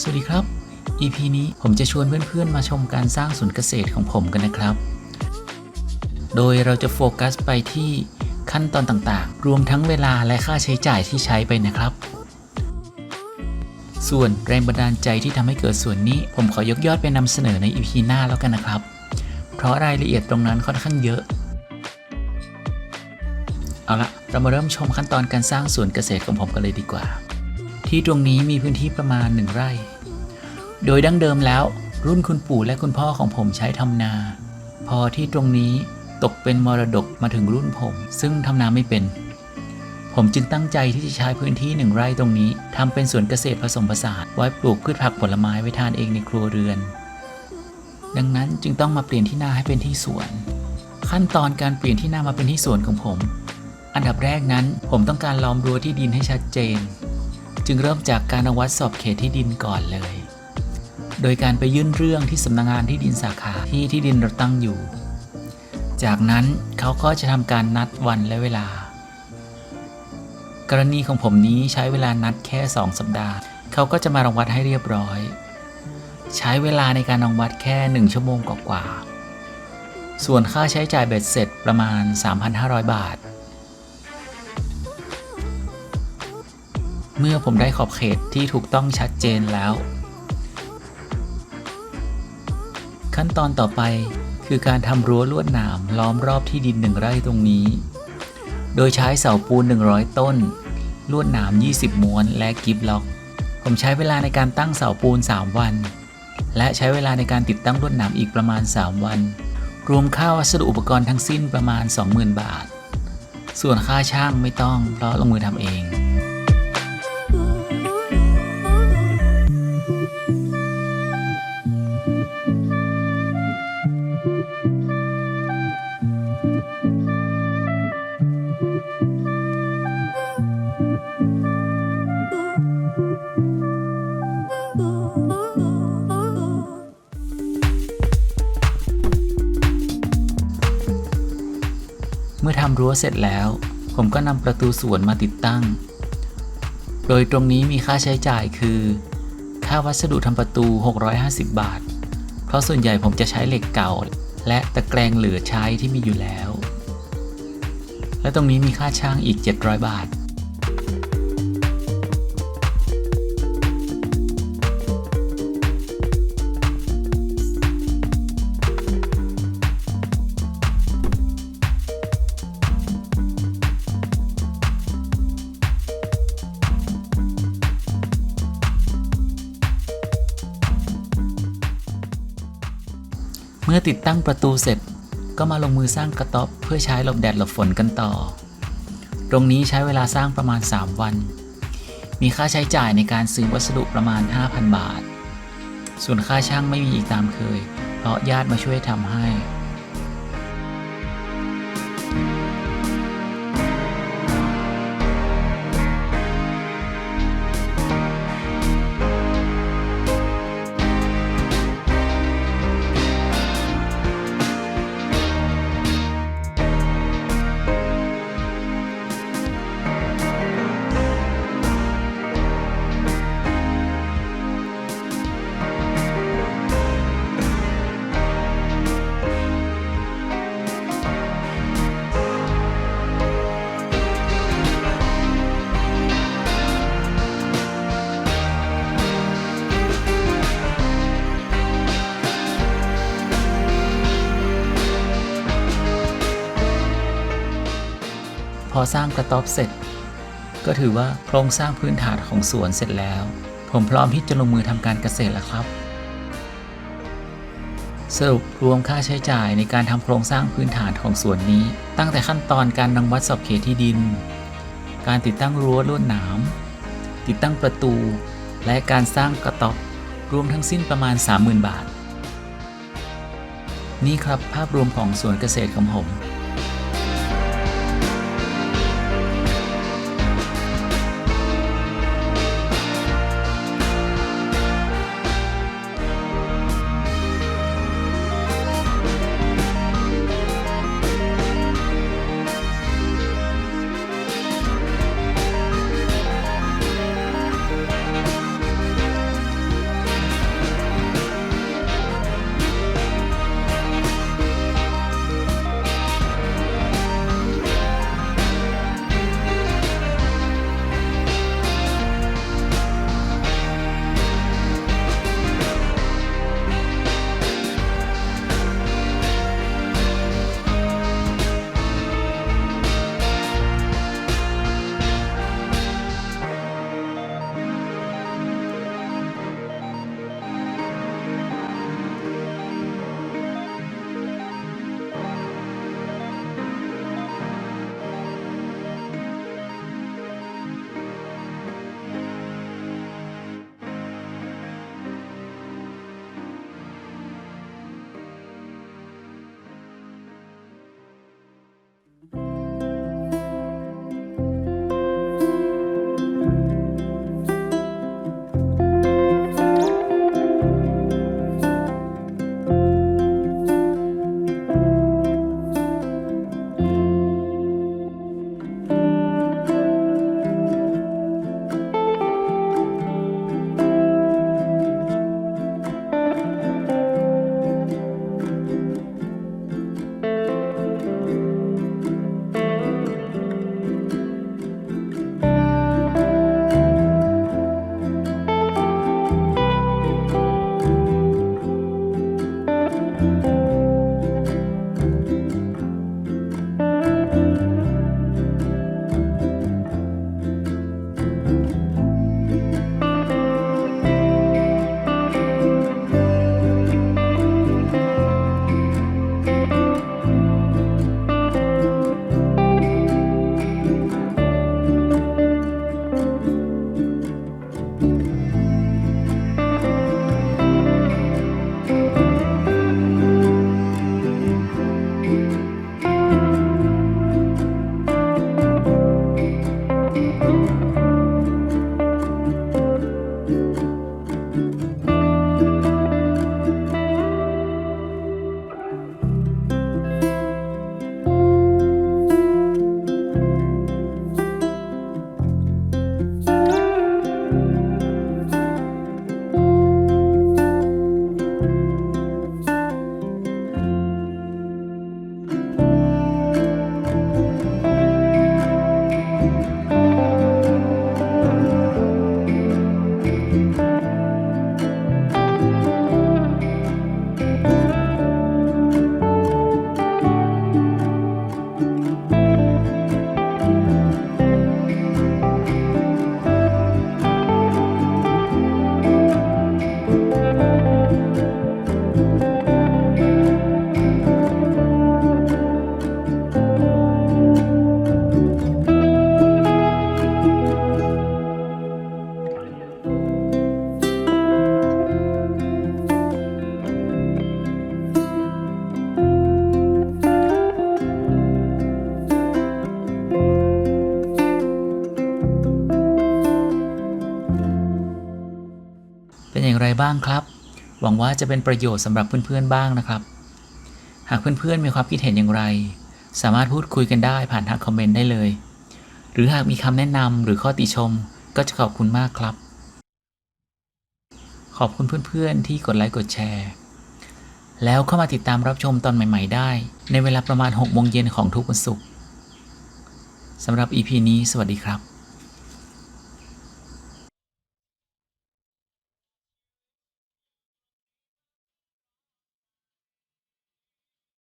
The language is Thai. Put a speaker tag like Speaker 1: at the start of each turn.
Speaker 1: สวัสดีครับ EP นี้ผมจะชวนเพื่อนๆมาชมการสร้างศูนเกษตรของผมกันนะครับ โดยเราจะโฟกัสไปที่ขั้นตอนต่างๆ รวมทั้งเวลาและค่าใช้จ่ายที่ใช้ไปนะครับ ส่วนแรงบันดาลใจที่ทำให้เกิดส่วนนี้ ผมขอยกยอดไปนำเสนอใน EP หน้าแล้วกันนะครับ เพราะรายละเอียดตรงนั้นค่อนข้างเยอะ เอาละเรามาเริ่มชมขั้นตอนการสร้างสวนเกษตรของผมกันเลยดีกว่าที่ตรงนี้มีพื้นที่ประมาณ 1 ไร่ โดยดั้งเดิมแล้ว รุ่นคุณปู่และคุณพ่อของผมใช้ทำนา พอที่ตรงนี้ตกเป็นมรดกมาถึงรุ่นผม ซึ่งทำนาไม่เป็น ผมจึงตั้งใจที่จะใช้พื้นที่หนึ่งไร่ตรงนี้ทำเป็นสวนเกษตรผสมผสานไว้ปลูกพืชผักผลไม้ไว้ทานเองในครัวเรือน ดังนั้นจึงต้องมาเปลี่ยนที่นาให้เป็นที่สวน ขั้นตอนการเปลี่ยนที่นามาเป็นที่สวนของผม อันดับแรกนั้นผมต้องการล้อมรั้วที่ดินให้ชัดเจน จึงเริ่มจากการวัดสอบเขตที่ดินก่อนเลย โดยการไปยื่นเรื่องที่สำนักงานที่ดินสาขาที่ที่ดินเราตั้งอยู่ จากนั้นเขาก็จะทำการนัดวันและเวลา กรณีของผมนี้ใช้เวลานัดแค่ 2 สัปดาห์ เขาก็จะมารังวัดให้เรียบร้อย ใช้เวลาในการรังวัดแค่ 1 ชั่วโมงกว่าๆส่วนค่าใช้จ่ายเบ็ดเสร็จประมาณ 3,500 บาทเมื่อผมได้ขอบเขตที่ถูกต้องชัดเจนแล้ว ขั้นตอนต่อไปคือการทำรั้วลวดหนามล้อมรอบที่ดินหนึ่งไร่ตรงนี้ โดยใช้เสาปูน 100 ต้น ลวดหนาม 20 ม้วน และกิฟล็อก ผมใช้เวลาในการตั้งเสาปูน 3 วัน และใช้เวลาในการติดตั้งลวดหนามอีกประมาณ 3 วัน รวมค่าวัสดุอุปกรณ์ทั้งสิ้นประมาณ 20,000 บาท ส่วนค่าช่างไม่ต้องเพราะลงมือทำเองำรั้วเสร็จแล้ว ผมก็นำประตูสวนมาติดตั้ง โดยตรงนี้มีค่าใช้จ่ายคือ ค่าวัสดุทำประตู 650 บาท เพราะส่วนใหญ่ผมจะใช้เหล็กเก่า และตะแกรงเหลือใช้ที่มีอยู่แล้ว และตรงนี้มีค่าช่างอีก 700 บาท มื่อติดตั้งประตูเสร็จก็มาลงมือสร้างกระต๊อบเพื่อใช้หลบแดดหลบฝนกันต่อ ตรงนี้ใช้เวลาสร้างประมาณ 3 วัน มีค่าใช้จ่ายในการซื้อวัสดุประมาณ 5,000 บาท ส่วนค่าช่างไม่มีอีกตามเคย เพราะญาติมาช่วยทำให้ พอสร้างกระต๊อบเสร็จ ก็ถือว่าโครงสร้างพื้นฐานของสวนเสร็จแล้ว ผมพร้อมที่จะลงมือทำการเกษตรแล้วครับ สรุปรวมค่าใช้จ่ายในการทำโครงสร้างพื้นฐานของสวนนี้ ตั้งแต่ขั้นตอนการรังวัดสอบเขตที่ดิน การติดตั้งรั้วลวดหนาม ติดตั้งประตู และการสร้างกระต๊อบรวมทั้งสิ้นประมาณ 30,000 บาท นี่ครับภาพรวมของสวนเกษตรของผมางครับ หวังว่าจะเป็นประโยชน์สำหรับเพื่อนๆบ้างนะครับ หากเพื่อนๆมีความคิดเห็นอย่างไร สามารถพูดคุยกันได้ผ่านทางคอมเมนต์ได้เลย หรือหากมีคำแนะนำหรือข้อติชมก็จะขอบคุณมากครับ ขอบคุณเพื่อนๆที่กดไลค์กดแชร์แล้วเข้ามาติดตามรับชมตอนใหม่ ๆ ได้ ในเวลาประมาณ6โมงเย็นของทุกวันศุกร์สำหรับ EP นี้สวัสดีครับ